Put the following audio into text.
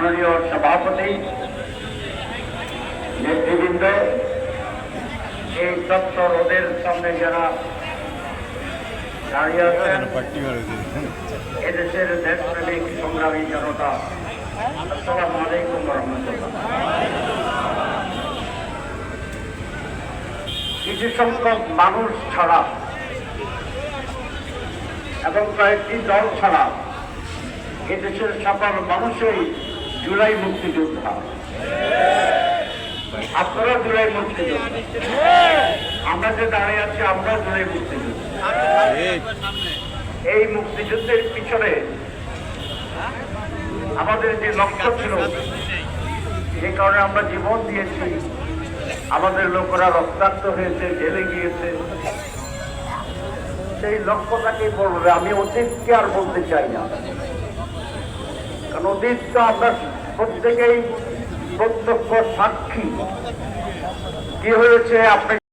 মাননীয় সভাপতি নেতৃবৃন্দ এই তত্ত্ব রোদের সামনে যারা দাঁড়িয়ে আছেন এদেশের দেশপ্রেমিক সংগ্রামী জনতা আসসালামু আলাইকুম কিছু সংখ্যক মানুষ ছাড়া এবং কয়েকটি দল ছাড়া এদেশের সকল মানুষই জুলাই মুক্তিযোদ্ধা। আপনারা জুলাই মুক্তিযোদ্ধা। আমরা যে দাঁড়িয়ে আছি আমরা জুলাই মুক্তিযোদ্ধা। এই মুক্তিযুদ্ধের পিছনে আমাদের যে লক্ষ্য ছিল, যে কারণে আমরা জীবন দিয়েছি, আমাদের লোকেরা রক্তাক্ত হয়েছে, জেলে গিয়েছে। সেই লক্ষ্যটাকে বলবে আমি অতীতকে আর বলতে চাই না। কারণ অতীত আমরা প্রত্যেকেই প্রত্যক্ষ সাক্ষী। কি হয়েছে? আপনি